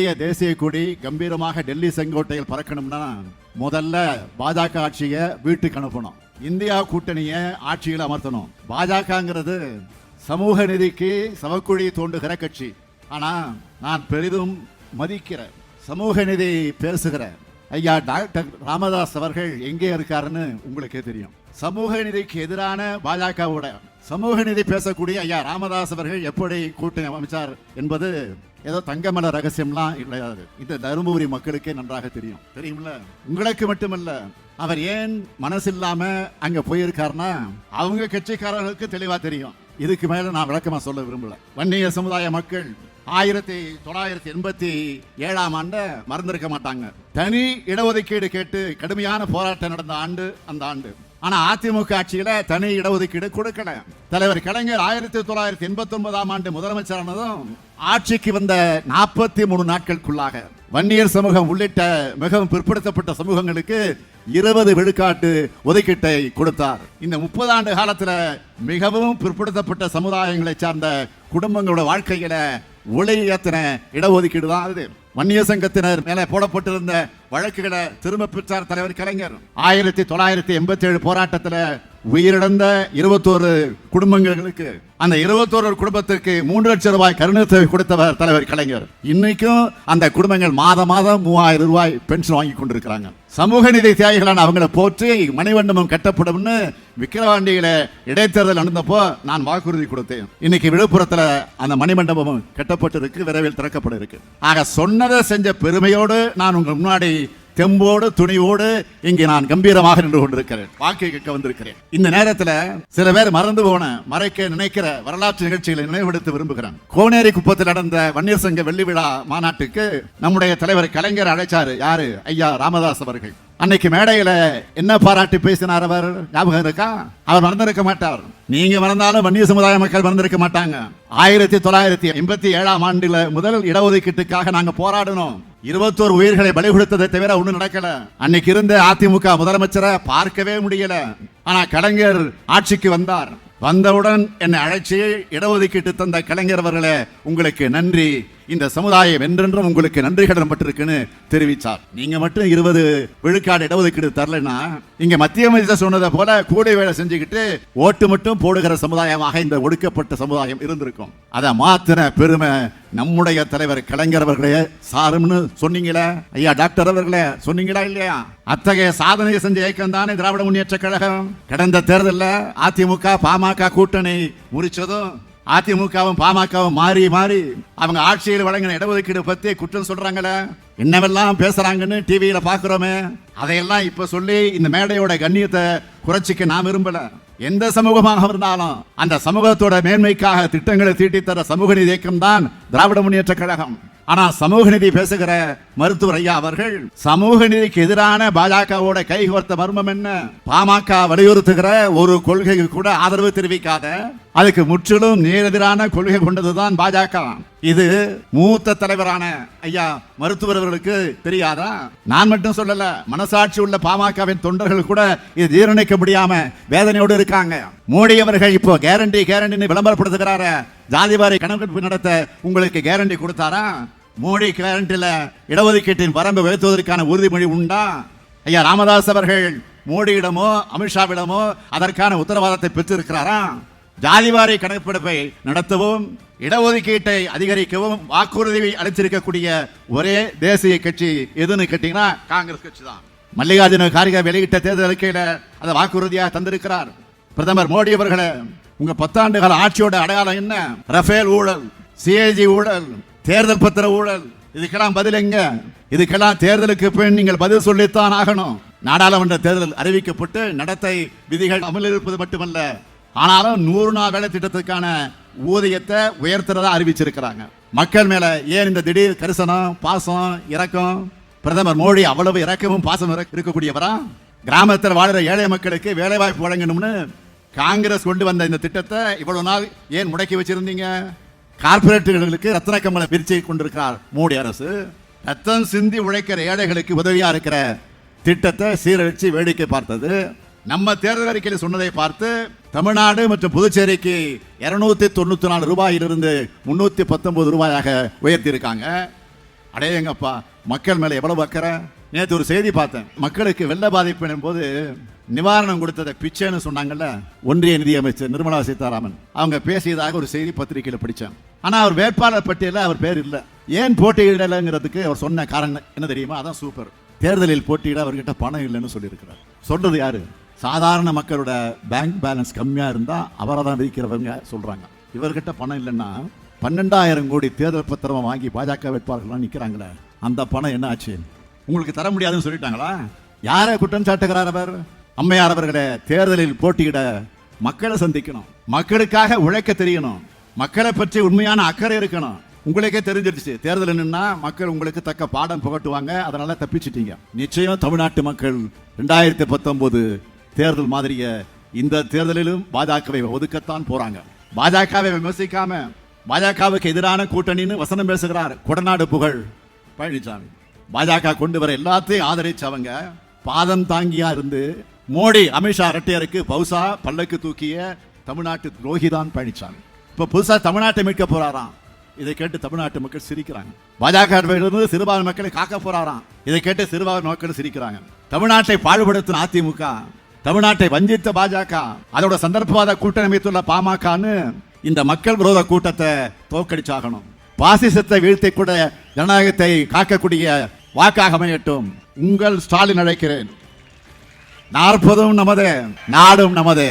இந்திய தேசிய கொடி கம்பீரமாக டெல்லி செங்கோட்டையில் பறக்கணும்னா முதல்ல பாஜக ஆட்சியை வீட்டுக்கு அனுப்பணும். இந்தியா கூட்டணியை ஆட்சியில் அமர்த்தணும். பாஜகங்கிறது சமூக நிதிக்கு சவக்குழி தோண்டுகிற கட்சி. ஆனா நான் பெரிதும் மதிக்கிற சமூக நிதி பேசுகிற ஐயா டாக்டர் ராமதாஸ் அவர்கள் எங்கே இருக்காருன்னு உங்களுக்கே தெரியும். சமூக நிதிக்கு எதிரான பாஜகவோட சமூக நிதி பேசக்கூடிய ஐயா ராமதாஸ் அவர்கள் எப்படி கூட்டணி அமைச்சார் என்பது ஏதோ தங்கமல ரகசியம்லாம் கிடையாது இந்த தருமபுரி மக்களுக்கே நன்றாக தெரியும். தெரியும்ல? உங்களுக்கு மட்டுமல்ல அவர் ஏன் மனசில்லாம அங்க போயிருக்காருன்னா அவங்க கட்சிக்காரர்களுக்கு தெளிவா தெரியும். இதுக்கு மேல நான் விளக்கமா சொல்ல விரும்பல. வன்னிய சமுதாய மக்கள் ஆயிரத்தி தொள்ளாயிரத்தி எண்பத்தி ஏழாம் ஆண்டு மறந்திருக்க மாட்டாங்க. தனி இடஒதுக்கீடு கேட்டு கடுமையான போராட்டம் நடந்த ஆண்டு அந்த ஆண்டு. ஆனா அதிமுக ஆட்சியில தனி இடஒதுக்கீடு கொடுக்கல. தலைவர் கலைஞர் ஆயிரத்தி தொள்ளாயிரத்தி எண்பத்தி ஒன்பதாம் ஆண்டு முதலமைச்சரானதும் ஆட்சிக்கு வந்த நாற்பத்தி மூணு நாட்களுக்குள்ளாக வன்னியர் சமூகம் உள்ளிட்ட மிகவும் பிற்படுத்தப்பட்ட சமூகங்களுக்கு இருபது விழுக்காட்டு ஒதுக்கீட்டை கொடுத்தார். இந்த முப்பது ஆண்டு காலத்துல மிகவும் பிற்படுத்தப்பட்ட சமுதாயங்களை சார்ந்த குடும்பங்களோட வாழ்க்கையில ஒளி இடஒதுக்கீடு தான் அது வன்னிய சங்கத்தினர் மேலே போடப்பட்டிருந்த வழக்குகளை திரும்ப பெற்றார் தலைவர் கலைஞர். ஆயிரத்தி தொள்ளாயிரத்தி எண்பத்தி ஏழு போராட்டத்தில் உயிரிழந்த இருபத்தோரு குடும்பங்களுக்கு அந்த இருபத்தோரு குடும்பத்திற்கு மூன்று லட்சம் ரூபாய் கருணத்தை கொடுத்தவர் தலைவர் கலைஞர். இன்னைக்கும் அந்த குடும்பங்கள் மாதம் மாதம் மூவாயிரம் ரூபாய் பென்ஷன் வாங்கி கொண்டிருக்கிறாங்க. சமூக நிதி தியாகிகளான அவங்கள போற்றி மணிமண்டபம் கட்டப்படும்னு விக்கிரவாண்டியில இடைத்தேர்தல் நடந்தப்போ நான் வாக்குறுதி கொடுத்தேன். இன்னைக்கு விழுப்புரத்துல அந்த மணிமண்டபம் கட்டப்பட்டிருக்கு விரைவில் திறக்கப்பட இருக்கு ஆக சொன்னதை செஞ்ச பெருமையோடு நான் உங்க முன்னாடி தெம்போடு துணிவோடு இங்கே நான் கம்பீரமாக நின்று கொண்டிருக்கிறேன். வாக்கை கேட்க வந்திருக்கிறேன். இந்த நேரத்துல சில பேர் மறந்து போன மறைக்க நினைக்கிற வரலாற்று நிகழ்ச்சிகளை நினைவுபடுத்த விரும்புகிறேன். கோனேரி குப்பத்தில் நடந்த வன்னியர் சங்க வெள்ளி விழா மாநாட்டுக்கு நம்முடைய தலைவர் கலைஞர் அழைச்சாரு. யாரு? ஐயா ராமதாஸ் அவர்கள். அன்னைக்கு மேடையில என்ன பாராட்டி பேசினார் அவர்? ஞாபகம் இருக்கா? அவர் மறந்திருக்க மாட்டார். நீங்க மறந்தாலும் வன்னிய சமுதாய மக்கள் மறந்திருக்க மாட்டாங்க. ஆயிரத்தி தொள்ளாயிரத்தி எண்பத்தி ஏழாம் ஆண்டுல முதல் இடஒதுக்கீட்டுக்காக நாங்க போராடினோம். இருபத்தோரு உயிர்களை பலி கொடுத்ததை தவிர ஒண்ணும் நடக்கல. அன்னைக்கு இருந்த அதிமுக முதலமைச்சரை பார்க்கவே முடியல. ஆனா கலைஞர் ஆட்சிக்கு வந்தார். வந்தவுடன் என்னை அழைச்சி இடஒதுக்கீட்டு தந்த கலைஞர் அவர்களே உங்களுக்கு நன்றி. இந்த சமுதாயம் என்றென்றும் உங்களுக்கு நன்றி கடன் பட்டிருக்குன்னு தெரிவித்தார். நீங்க மட்டும் இருபது விழுக்காடு இடஒதுக்கீடு தரலைன்னா இங்க மத்திய அமைச்சர் சொன்னதை போல கூடை வேலை செஞ்சுக்கிட்டு ஓட்டு மட்டும் போடுகிற சமுதாயமாக இந்த ஒடுக்கப்பட்ட சமுதாயம் இருந்திருக்கும். அதை மாத்திர பெருமை நம்முடைய தலைவர் கலைஞர் அவர்களே சாரும்னு சொன்னீங்களே? ஐயா டாக்டர் அவர்களே சொன்னீங்களா இல்லையா? அத்தகைய சாதனை செஞ்ச இயக்கம் தானே திராவிட முன்னேற்ற கழகம். கடந்த தேர்தலில் அதிமுக பாமக கூட்டணி முறிச்சதும் அதிமுகவும் பாமகவும் மாறி மாறி அவங்க ஆட்சியில் வழங்கின இடஒதுக்கீடு பத்தி குற்றம் சொல்றாங்களே? என்னவெல்லாம் பேசுறாங்கன்னு டிவியில பாக்குறோமே அதையெல்லாம் இப்ப சொல்லி இந்த மேடையோட கண்ணியத்தை குறைச்சிக்க நான் விரும்பல. எந்த சமூகமாக இருந்தாலும் அந்த சமூகத்தோட மேன்மைக்காக திட்டங்களை தீட்டித்தர தர சமூக நீதி இயக்கம் தான் திராவிட முன்னேற்ற கழகம். ஆனால் சமூக நீதி பேசுகிற மருத்துவர் ஐயா அவர்கள் சமூக நீதிக்கு எதிரான பாஜகவோட கைகோர்த்த மர்மம் என்ன? பாமக வலியுறுத்துகிற ஒரு கொள்கைக்கு கூட ஆதரவு தெரிவிக்காத அதுக்கு முற்றிலும் நேரெதிரான கொள்கை கொண்டதுதான் பாஜக. இது மூத்த தலைவரான ஐயா மருத்துவர் அவர்களுக்கு தெரியாதா? நான் மட்டும் சொல்லல மனசாட்சி உள்ள பாமகவின் தொண்டர்கள் கூட இது ஜீரணிக்க முடியாம வேதனையோடு இருக்காங்க. மோடி அவர்கள் இப்போ கேரண்டி கேரண்டின்னு விளம்பரப்படுத்துகிறார. ஜாதிவாரி கணக்கெடுப்பு நடத்த உங்களுக்கு கேரண்டி கொடுத்தாரா? மோடி கேரண்டில இடஒதுக்கீட்டின் வரம்பு உயர்த்துவதற்கான உறுதிமொழி உண்டா? ஐயா ராமதாஸ் அவர்கள் மோடியிடமோ அமித்ஷாவிடமோ அதற்கான உத்தரவாதத்தை பெற்றிருக்கிறாரா? ஜாதிவாரி கணக்கெடுப்பை நடத்தவும் இடஒதுக்கீட்டை அதிகரிக்கவும் வாக்குறுதி அளித்திருக்கக்கூடிய ஒரே தேசிய கட்சி எதுன்னு கேட்டீங்கன்னா காங்கிரஸ் கட்சி தான். மல்லிகார்ஜுன கார்கே வெளியிட்ட தேர்தல் அறிக்கையில் அதை வாக்குறுதியாக தந்திருக்கிறார். பிரதமர் மோடி அவர்களே உங்க பத்தாண்டு கால ஆட்சியோட அடையாளம் என்ன? ரஃபேல் ஊழல் சிஏஜி ஊழல் தேர்தல் பத்திர ஊழல். இதுக்கெல்லாம் பதில் எங்க? இதுக்கெல்லாம் தேர்தலுக்கு பின் நீங்கள் பதில் சொல்லித்தான் ஆகணும். நாடாளுமன்ற தேர்தல் அறிவிக்கப்பட்டு நடத்தை விதிகள் அமலில் இருப்பது மட்டுமல்ல. ஆனாலும் நூறு நாள் வேலை திட்டத்துக்கான ஊதியத்தை உயர்த்துறதா அறிவிச்சிருக்கிறாங்க. மக்கள் மேல ஏன் இந்த திடீர் கரிசனம் பாசம் இரக்கம்? பிரதமர் மோடி அவ்வளவு இறக்கமும் பாசம் இருக்கக்கூடியவரா? கிராமத்தில் வாழ்கிற ஏழை மக்களுக்கு வேலை வாய்ப்பு வழங்கணும்னு காங்கிரஸ் கொண்டு வந்த இந்த திட்டத்தை இவ்வளவு நாள் ஏன் முடக்கி வச்சிருந்தீங்க? கார்பரேட்டுகளுக்கு ரத்ன கமல பிரிச்சு கொண்டிருக்கிறார் மோடி அரசு. ரத்தம் சிந்தி உழைக்கிற ஏழைகளுக்கு உதவியா இருக்கிற திட்டத்தை சீரழிச்சு வேடிக்கை பார்த்தது. நம்ம தேர்தல் அறிக்கையில் சொன்னதை பார்த்து தமிழ்நாடு மற்றும் புதுச்சேரிக்கு இருநூத்தி தொண்ணூற்றி நாலு ரூபாயிலிருந்து முந்நூற்றி பத்தொன்பது ரூபாயாக உயர்த்தியிருக்காங்க. அடையங்கப்பா மக்கள் மேலே எவ்வளவு அக்கறை நேற்று ஒரு செய்தி பார்த்தேன். மக்களுக்கு வெள்ள பாதிப்பு போது நிவாரணம் கொடுத்ததை பிச்சைன்னு சொன்னாங்கல்ல ஒன்றிய நிதியமைச்சர் நிர்மலா சீதாராமன். அவங்க பேசியதாக ஒரு செய்தி பத்திரிகையில் படித்தேன் ஆனால் அவர் வேட்பாளர் பட்டியலில் அவர் பேர் இல்லை. ஏன் போட்டியிடலைங்கிறதுக்கு அவர் சொன்ன காரணம் என்ன தெரியுமா? அதான் சூப்பர் தேர்தலில் போட்டியிட அவர்கிட்ட பணம் இல்லைன்னு சொல்லியிருக்கிறார். சொல்றது யாரு? சாதாரண மக்களோட பேங்க் பேலன்ஸ் கம்மியாக இருந்தால் அவரை தான் விதிக்கிறவங்க சொல்கிறாங்க இவர்கிட்ட பணம் இல்லைன்னா பன்னெண்டாயிரம் கோடி தேர்தல் பத்திரமா வாங்கி பாஜக வேட்பாளர்கள்லாம் நிற்கிறாங்களே அந்த பணம் என்ன ஆச்சு? உங்களுக்கு தர முடியாதுன்னு சொல்லிட்டாங்களா? யாரை குற்றம் சாட்டுகிறார் அவர்? அம்மையார் அவர்களே தேர்தலில் போட்டியிட மக்களை சந்திக்கணும். மக்களுக்காக உழைக்க தெரியணும். மக்களை பற்றி உண்மையான அக்கறை இருக்கணும். உங்களுக்கே தெரிஞ்சிருச்சு. தேர்தல் என்னன்னா மக்கள் உங்களுக்கு தக்க பாடம் புகட்டுவாங்க. அதனால தப்பிச்சிட்டீங்க. நிச்சயம் தமிழ்நாட்டு மக்கள் ரெண்டாயிரத்தி பத்தொன்பது தேர்தல் மாதிரிய இந்த தேர்தலிலும் பாஜகவை ஒதுக்கத்தான் போறாங்க. பாஜகவை விமர்சிக்காம பாஜகவுக்கு எதிரான கூட்டணின்னு வசனம் பேசுகிறார். கொடநாடு புகழ் பழனிசாமி. பாஜக கொண்டு வர எல்லாத்தையும் ஆதரிச்சவங்க பாதம் தாங்கியா இருந்து மோடி அமித்ஷா ரெட்டையருக்கு பௌசா பல்லக்கு தூக்கிய தமிழ்நாட்டு துரோகிதான் பழனிசாமி. இப்போ புதுசாக தமிழ்நாட்டை மீட்க போறாராம். இதை கேட்டு தமிழ்நாட்டு மக்கள் சிரிக்கிறாங்க. பாஜக இருந்து சிறுபான்மை மக்களை காக்க போறாராம். இதை கேட்டு சிறுபான்மை மக்கள் சிரிக்கிறாங்க. தமிழ்நாட்டை பாடுபடுத்தின அதிமுக தமிழ்நாட்டை வஞ்சித்த பாஜக அதோட சந்தர்ப்பவாத கூட்டணி அமைத்துள்ள பாமகன்னு இந்த மக்கள் விரோத கூட்டத்தை தோற்கடிச்சாகணும். பாசிசத்தை வீழ்த்தி கூட ஜனநாயகத்தை காக்கக்கூடிய வாக்காக அமையட்டும். உங்கள் ஸ்டாலின் அழைக்கிறேன். நாற்பதும் நமது நாடும் நமது.